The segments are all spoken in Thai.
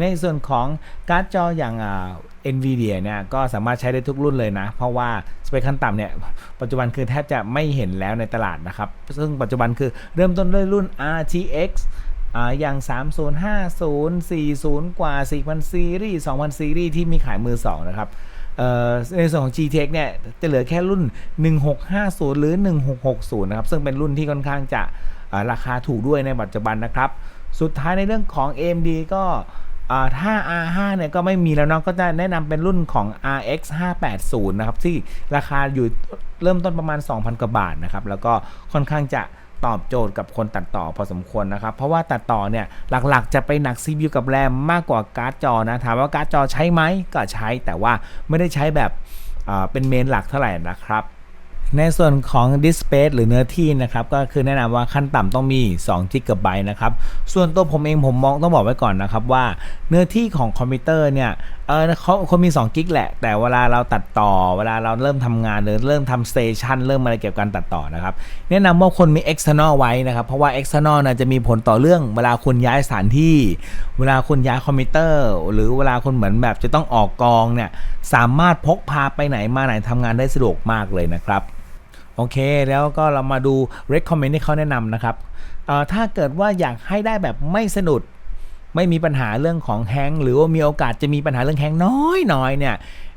ในส่วนของการ์ดจออย่างเอ่า NVIDIA เนี่ยก็สามารถใช้ได้ทุกรุ่นเลยนะ เพราะว่าสเปคขั้นต่ำเนี่ยปัจจุบันคือแทบจะไม่เห็นแล้วในตลาดนะครับ ซึ่งปัจจุบันคือเริ่มต้นด้วยรุ่น RTX อ่าอย่าง 3050 40 กว่า 4000 ซีรีส์ 2000 ซีรีส์ที่มีขายมือ 2 นะครับในส่วนของ GTX เนี่ยจะเหลือแค่รุ่น 1650 หรือ 1660 นะครับ ซึ่งเป็นรุ่นที่ค่อนข้างจะราคาถูกด้วยในปัจจุบันนะครับ สุดท้ายในเรื่องของ AMD ก็ ถ้า R5 เนี่ยก็ไม่มีแล้วเนาะก็จะแนะนำเป็นรุ่นของ RX 580นะครับที่ราคาอยู่เริ่มต้นประมาณ 2,000 กว่าบาทนะครับแล้วก็ค่อนข้างจะตอบโจทย์กับคนตัดต่อพอสมควรนะครับ เพราะว่าตัดต่อเนี่ยหลักๆ จะไปหนัก CPU กับแรมมากกว่าการ์ดจอนะถามว่าการ์ดจอใช้ไหมก็ใช้ แต่ว่าไม่ได้ใช้แบบเป็นเมนหลักเท่าไหร่นะครับ ในส่วนของ disk space หรือเนื้อที่นะครับก็คือแนะนำว่าขั้นต่ำต้องมี2 g b นะครับส่วนตัวผมเองผมมองต้องบอกไว้ก่อนนะครับว่าเนื้อที่ของคอมพิวเตอร์เนี่ยเออเขาคนมี2กิกแหละ แต่เวลาเราตัดต่อ เวลาเราเริ่มทำงานหรือเริ่มทำสเตชันเริ่มอะไรเกี่ยวกับการตัดต่อนะครับแนะนำว่าคนมี external ไว้นะครับ เพราะว่า external นะจะมีผลต่อเรื่อง เวลาคุณย้ายสถานที่ เวลาคุณย้ายคอมพิวเตอร์ หรือเวลาคุณเหมือนแบบจะต้องออกกองเนี่ยสามารถพกพาไปไหนมาไหนทำงานได้สะดวกมากเลยนะครับ โอเค แล้วก็เรามาดู recommend ที่เขาแนะนำนะครับถ้าเกิดว่าอยากให้ได้แบบไม่สะดุดไม่มีปัญหาเรื่องของแฮงหรือว่ามีโอกาสจะมีปัญหาเรื่องแฮงน้อยๆเนี่ย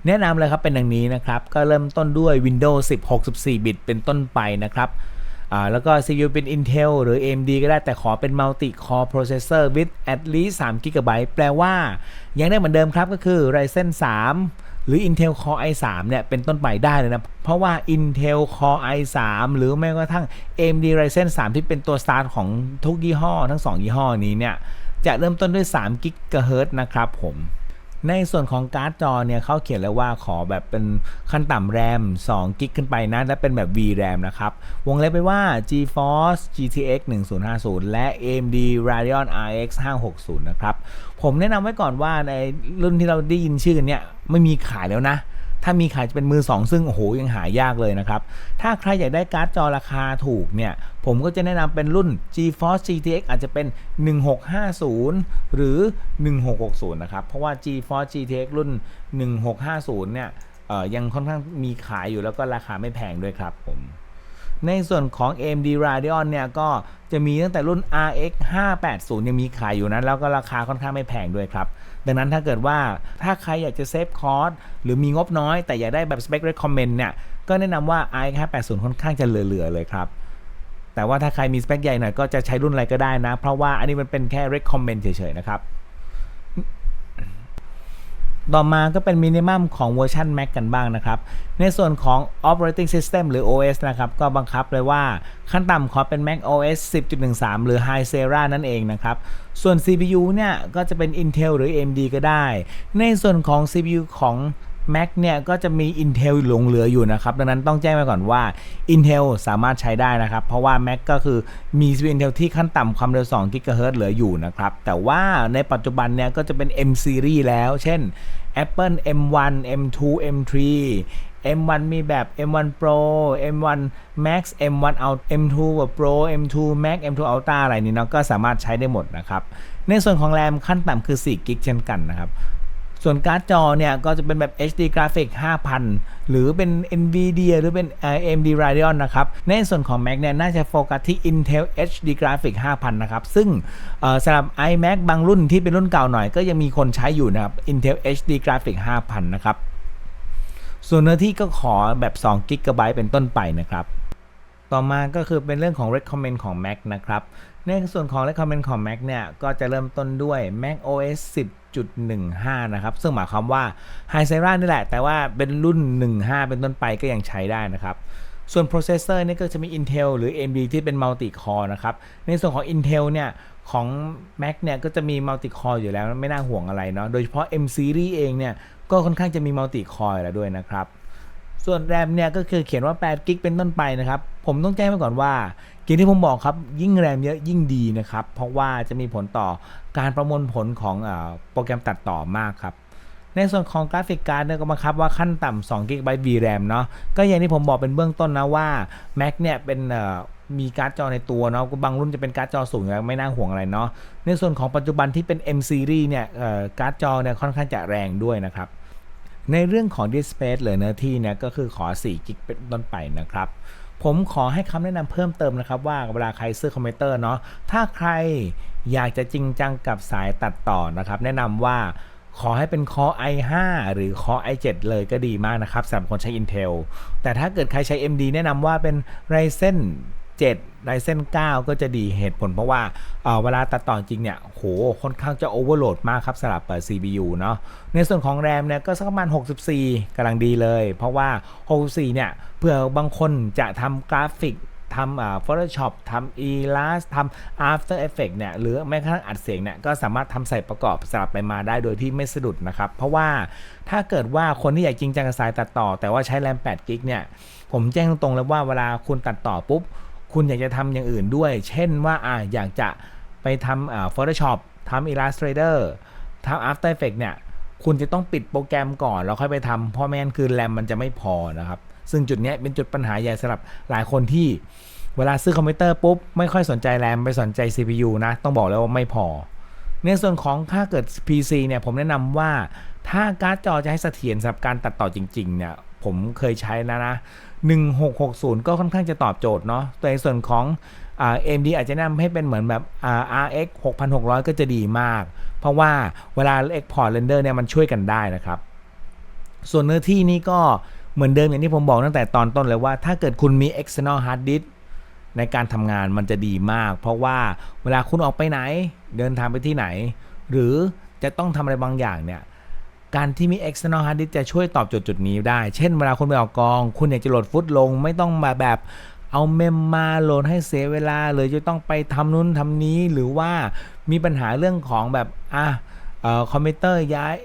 แนะนำเลยครับเป็นอย่างนี้นะครับ ก็เริ่มต้นด้วย Windows 10 64 บิตเป็นต้นไปนะครับแล้วก็ CPU เป็น Intel หรือ AMD ก็ได้แต่ขอเป็น Multi Core Processor with at least 3 GB แปลว่า ยังได้เหมือนเดิมครับก็คือ Ryzen 3 หรือ Intel Core i3 เนี่ยเป็นต้นไปได้เลยนะ เพราะว่า Intel Core i3 หรือแม้กระทั่ง AMD Ryzen 3 ที่เป็นตัวสตาร์ทของทุกยี่ห้อทั้ง 2 ยี่ห้อนี้เนี่ย จะเริ่มต้นด้วย3 GHz นะครับผม ในส่วนของการ์ดจอเนี่ยเขาเขียนแล้วว่าขอแบบเป็นขั้นต่ำแรม2กิกขึ้นไปนะ และเป็นแบบ VRAM นะครับ วงเล็บไปว่า GeForce GTX 1050 และ AMD Radeon RX 560 นะครับ ผมแนะนำไว้ก่อนว่าในรุ่นที่เราได้ยินชื่อนเนี่ยไม่มีขายแล้วนะ ถ้ามีขายจะเป็นมือ 2 ซึ่งโอ้โหยังหายากเลยนะครับ ถ้าใครอยากได้การ์ดจอราคาถูกเนี่ย ผมก็จะแนะนำเป็นรุ่น GeForce GTX อาจจะเป็น 1650 หรือ 1660 นะครับ เพราะว่า GeForce GTX รุ่น 1650 เนี่ยยังค่อนข้างมีขายอยู่แล้วก็ราคาไม่แพงด้วยครับผมในส่วนของ AMD Radeon เนี่ยก็ จะมีตั้งแต่รุ่น RX 580 ยังมีขายอยู่นะ แล้วก็ราคาค่อนข้างไม่แพงด้วยครับ ดังนั้นถ้าเกิดว่าถ้าใครอยากจะเซฟคอร์สหรือมีงบน้อย แต่อยากได้แบบสเปคเรคคอมเมนต์เนี่ย ก็แนะนำว่า RX 580 ค่อนข้างจะเหลือๆเลยครับแต่ว่าถ้าใครมีสเปคใหญ่หน่อยก็จะใช้รุ่นอะไรก็ได้นะ เพราะว่าอันนี้มันเป็นแค่ recommend เฉยๆนะครับ ต่อมาก็เป็นมินิมัมของเวอร์ชัน Mac กันบ้างนะครับ ในส่วนของ Operating System หรือ OS นะครับ ก็บังคับเลยว่าขั้นต่ำขอเป็น Mac OS 10.13 หรือ High Sierra นั่นเองนะครับ ส่วน CPU เนี่ย ก็จะเป็น Intel หรือ AMD ก็ได้ ในส่วนของ CPU ของ Mac เนี่ยก็จะมี Intel หลงเหลืออยู่นะครับ ดังนั้นต้องแจ้งไว้ก่อนว่า Intel สามารถใช้ได้นะครับ เพราะว่า Mac ก็คือมี CPU Intel ที่ขั้นต่ำความเร็ว2 GHz เหลืออยู่นะครับ แต่ว่าในปัจจุบันเนี่ยก็จะเป็น M series แล้ว เช่น Apple M1 M2 M3 M1 มีแบบ M1 Pro M1 Max M1 Out M2 แบบ Pro M2 Max M2 Ultra อะไรนี้เนาะก็สามารถใช้ได้หมดนะครับ ในส่วนของแรมขั้นต่ำคือ4 g b เช่นกันนะครับ ส่วนการ์ดจอเนี่ยก็จะเป็นแบบ HD Graphic 5,000 หรือเป็น NVIDIA หรือเป็น AMD Radeon นะครับในส่วนของ Mac เนี่ยน่าจะโฟกัสที่ Intel HD Graphic 5,000 นะครับ ซึ่งสำหรับ iMac บางรุ่นที่เป็นรุ่นเก่าหน่อยก็ยังมีคนใช้อยู่นะครับ Intel HD Graphic 5,000 นะครับ ส่วนเนื้อที่ก็ขอแบบ2 g b เป็นต้นไปนะครับต่อมาก็คือเป็นเรื่องของ recommend ของ Mac นะครับ ในส่วนของ recommend ของ Mac เนี่ย ก็จะเริ่มต้นด้วย Mac OS 10 .1.15 นะครับ ซึ่งหมายความว่า High Sierra นี่แหละ แต่ว่าเป็นรุ่น 15 เป็นต้นไปก็ยังใช้ได้นะครับส่วน processor เนี่ก็จะมี Intel หรือ AMD ที่เป็น multi core นะครับ ในส่วนของ Intel เนี่ยของ Mac เนี่ยก็จะมี multi core อยู่แล้วไม่น่าห่วงอะไรเนาะ โดยเฉพาะ M series เองเนี่ยก็ค่อนข้างจะมี multi core แล้วด้วยนะครับ ส่วนแรมเนี่ยก็คือเขียนว่า8กิกเป็นต้นไปนะครับ ผมต้องแจ้งไว้ก่อนว่าเกมที่ผมบอกครับยิ่งแรมเยอะยิ่งดีนะครับ เพราะว่าจะมีผลต่อการประมวลผลของอโปรแกรมตัดต่อมากครับ ในส่วนของกราฟิกการ์ดเนี่ยก็บังคับว่าขั้นต่ำ2 GB VRAM เนาะก็อย่างที่ผมบอกเป็นเบื้องต้นนะว่า Mac เนี่ยเป็นมีการ์ดจอในตัวเนาะบางรุ่นจะเป็นการ์ดจอสูงอยู่แล้วไม่น่าห่วงอะไรเนาะในส่วนของปัจจุบันที่เป็น M series เนี่ยการ์ดจอเนี่ยค่อนข้างจะแรงด้วยนะครับในเรื่องของ disk space หรือเนื้อที่เนี่ยก็คือขอ4กิกเป็นต้นไปนะครับ ผมขอให้คำแนะนำเพิ่มเติมนะครับ ว่าเวลาใครซื้อคอมพิวเตอร์เนาะถ้าใครอยากจะจริงจังกับสายตัดต่อนะครับ แนะนำว่าขอให้เป็นคอ i5 หรือคอ i7 เลยก็ดีมากนะครับสำหรับคนใช้ Intel แต่ถ้าเกิดใครใช้ AMD แนะนำว่าเป็น Ryzen 7 Ryzen 9 ก็จะดีเหตุผลเพราะว่าเเวลาตัดต่อจริงเนี่ยโหค่อนข้างจะโอเวอร์โหลดมากครับสำหรับเปิด CPU เนาะในส่วนของ RAM เนี่ยก็สักประมาณ 64กำลังดีเลย เพราะว่า 64 เนี่ยเผื่อบางคนจะทำกราฟิกทำอ่า Photoshop ทำ Illustrator ทำ After Effect เนี่ยหรือแม้กระทั่งอัดเสียงเนี่ยก็สามารถทำใส่ประกอบสลับไปมาได้โดยที่ไม่สะดุดนะครับ เพราะว่าถ้าเกิดว่าคนที่อยากจริงจังกับสายตัดต่อ แต่ว่าใช้แรม8กิกเนี่ยผมแจ้งตรงๆเลยว่าเวลาคุณตัดต่อปุ๊บ คุณอยากจะทำอย่างอื่นด้วย เช่นว่าอ่าอยากจะไปทำอ่า Photoshop ทำ Illustrator ทำ After Effects เนี่ย คุณจะต้องปิดโปรแกรมก่อน แล้วค่อยไปทำเพราะไม่งั้นคือแรมมันจะไม่พอนะครับ ซึ่งจุดนี้เป็นจุดปัญหาใหญ่สำหรับหลายคนที่เวลาซื้อคอมพิวเตอร์ปุ๊บ ไม่ค่อยสนใจแรมไปสนใจ CPU นะ ต้องบอกเลยว่าไม่พอ ในส่วนของถ้าเกิด PC เนี่ยผมแนะนำว่าถ้าการ์ดจอจะให้เสถียรสำหรับการตัดต่อจริงๆเนี่ย ผมเคยใช้แล้วนะ 1660 ก็ค่อนข้างจะตอบโจทย์เนาะแต่ในส่วนของอ่า AMD อาจจะแนะนำให้เป็นเหมือนแบบ RX 6600 ก็จะดีมาก เพราะว่าเวลา Export Render เนี่ยมันช่วยกันได้นะครับ ส่วนเนื้อที่นี่ก็เหมือนเดิมอย่างที่ผมบอกตั้งแต่ตอนต้นเลยว่าถ้าเกิดคุณมี external hard disk ในการทำงานมันจะดีมาก เพราะว่าเวลาคุณออกไปไหน เดินทางไปที่ไหน หรือจะต้องทำอะไรบางอย่างเนี่ย การที่มี external hard disk จะช่วยตอบโจทย์จุดนี้ได้ เช่นเวลาคุณไปออกกอง คุณอยากจะโหลดฟุตลง ไม่ต้องมาแบบเอาเมมมาโหลดให้เสียเวลาเลยจะต้องไปทำนู้นทำนี้หรือว่ามีปัญหาเรื่องของแบบอะออคอมพิวเตอร์ย้าย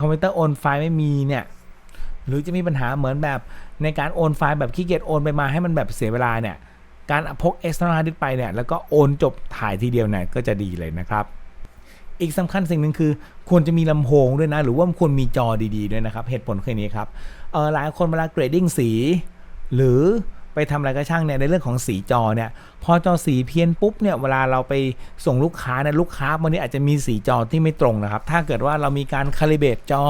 คอมพิวเตอร์โอนไฟล์ไม่มีเนี่ยหรือจะมีปัญหาเหมือนแบบในการโอนไฟล์แบบขี้เกียจโอนไปมาให้มันแบบเสียเวลาเนี่ยการพก external hard disk ไปเนี่ยแล้วก็โอนจบถ่ายทีเดียวเนี่ยก็จะดีเลยนะครับ อีกสำคัญสิ่งหนึ่งคือควรจะมีลำโพงด้วยนะ หรือว่าควรมีจอดีๆด้วยนะครับ เหตุผลคือนี้ครับเออหลายคนเวลาเกรดดิ้งสี หรือไปทำอะไรก็ช่างเนี่ยในเรื่องของสีจอเนี่ยพอจอสีเพี้ยนปุ๊บเนี่ยเวลาเราไปส่งลูกค้าเนี่ยลูกค้าบางทีอาจจะมีสีจอที่ไม่ตรงนะครับ ถ้าเกิดว่าเรามีการคาลิเบตจอ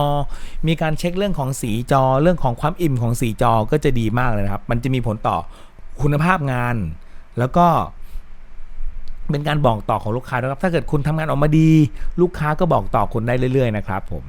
มีการเช็คเรื่องของสีจอ เรื่องของความอิ่มของสีจอก็จะดีมากเลยนะครับ มันจะมีผลต่อคุณภาพงาน แล้วก็ เป็นการบอกต่อของลูกค้านะครับ ถ้าเกิดคุณทำงานออกมาดี ลูกค้าก็บอกต่อคุณได้เรื่อยๆนะครับผม